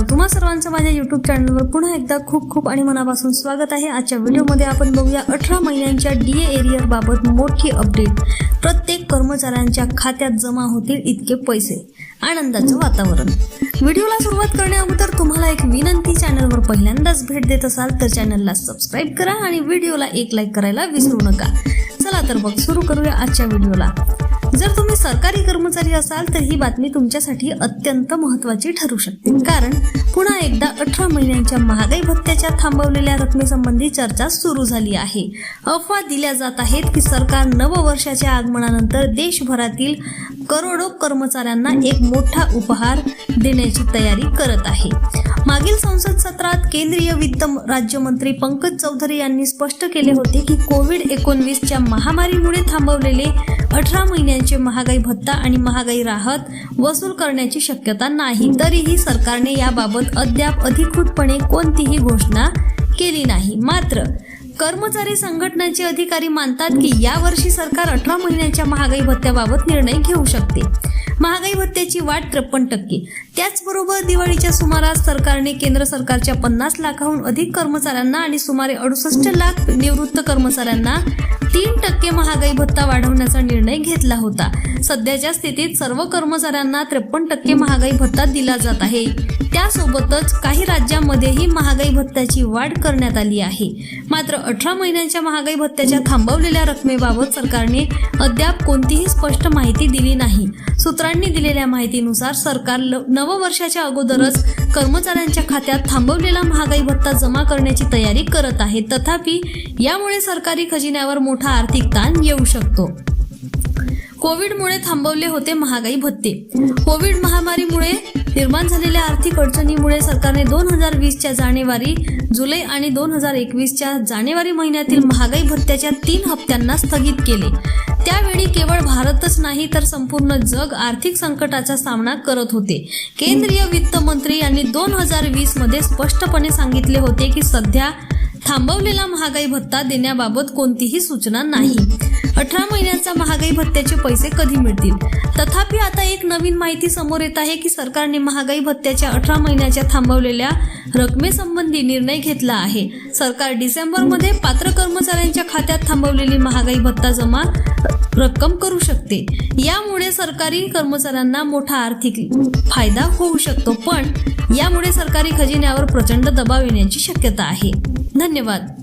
तुम्हाला सर्वांचं माझ्या युट्यूब चॅनलवर पुन्हा एकदा खूप खूप आणि मनापासून स्वागत आहे. आजच्या व्हिडिओमध्ये आपण बघूया अठरा महिन्यांच्या डी ए एरियर बाबत मोठी अपडेट प्रत्येक कर्मचाऱ्यांच्या खात्यात जमा होतील इतके पैसे. आनंदाचं वातावरण. व्हिडिओला सुरुवात करण्याअगोदर तुम्हाला एक विनंती चॅनलवर पहिल्यांदाच भेट देत असाल तर चॅनलला सबस्क्राईब करा आणि व्हिडिओला एक लाईक करायला विसरू नका. चला तर मग सुरू करूया आजच्या व्हिडिओला. जर तुम्ही सरकारी कर्मचारी असाल तर ही बातमी तुमच्यासाठी अत्यंत महत्वाची ठरू शकते. कारण पुन्हा एकदा अठरा महिन्यांच्या महागाई भत्त्याच्या थांबवलेल्या रकमेसंबंधी चर्चा सुरू झाली आहे. अफवा दिल्या जात आहेत की सरकार नववर्षाच्या आगमनानंतर देशभरातील करोडो कर्मचाऱ्यांना एक मोठा उपहार देण्याची तयारी करत आहे. मागील संसद सत्रात केंद्रीय वित्त राज्यमंत्री पंकज चौधरी यांनी स्पष्ट केले होते की कोविड एकोणवीसच्या महामारीमुळे थांबवलेले अठरा महिन्यांचे महागाई भत्ता आणि महागाई राहत वसूल करण्याची शक्यता नाही. तरीही सरकारने याबाबत अद्याप अधिकृतपणे कोणतीही घोषणा केली नाही. मात्र कर्मचारी संघटनाचे अधिकारी मानतात की यावर्षी सरकार अठरा महिन्यांच्या महागाई भत्त्याबाबत निर्णय घेऊ शकते. महागाई भत्त्याची वाढ त्रेपन्न टक्के. त्याचबरोबर दिवाळीच्या सुमारास सरकारने केंद्र सरकारच्या पन्नास लाखाहून अधिक कर्मचाऱ्यांना आणि सुमारे अडुसष्ट लाख निवृत्त कर्मचाऱ्यांना तीन टक्के महागाई भत्ता वाढवण्याचा निर्णय घेतला होता. सध्याच्या स्थितीत सर्व कर्मचाऱ्यांना त्रेपन्न टक्के महागाई भत्ता दिला जात आहे. त्यासोबतच काही राज्यांमध्येही महागाई भत्त्याची वाढ करण्यात आली आहे. मात्र अठरा महिन्यांच्या महागाई भत्त्याच्या थांबवलेल्या रकमेबाबत सरकारने अद्याप कोणतीही स्पष्ट माहिती दिली नाही. सूत्रांनी दिलेल्या माहितीनुसार सरकार नववर्षाच्या अगोदरच कर्मचाऱ्यांच्या खात्यात थांबवलेला महागाई भत्ता जमा करण्याची तयारी करत आहे. तथापि यामुळे सरकारी खजिन्यावर मोठा आर्थिक ताण येऊ शकतो. कोविडमुळे थांबवले होते महागाई भत्ते. कोविड महामारीमुळे निर्माण झालेल्या आर्थिक अडचणीमुळे सरकारने दोन हजार वीसच्या जानेवारी जुलै आणि दोन हजार एकवीसच्या जानेवारी महिन्यातील महागाई भत्त्याच्या तीन हप्त्यांना स्थगित केले. त्यावेळी केवळ भारतच नाही तर संपूर्ण जग आर्थिक संकटाचा सामना करत होते. केंद्रीय वित्त मंत्री यांनी दोन हजार वीसमध्ये स्पष्टपणे सांगितले होते की सध्या थांबवलेला महागाई भत्ता देण्याबाबत कोणतीही सूचना नाही. अठरा महिन्याचा महागाई भत्त्याचे पैसे कधी मिळतील? तथापि आता एक नवीन माहिती समोर येत आहे की सरकारने महागाई भत्त्याच्या अठरा महिन्याच्या थांबवलेल्या रकमेसंबंधी निर्णय घेतला आहे. सरकार डिसेंबरमध्ये पात्र कर्मचाऱ्यांच्या खात्यात थांबवलेली महागाई भत्ता जमा रक्कम करू शकते. यामुळे सरकारी कर्मचाऱ्यांना मोठा आर्थिक फायदा होऊ शकतो पण यामुळे सरकारी खजिन्यावर प्रचंड दबाव येण्याची शक्यता आहे. धन्यवाद.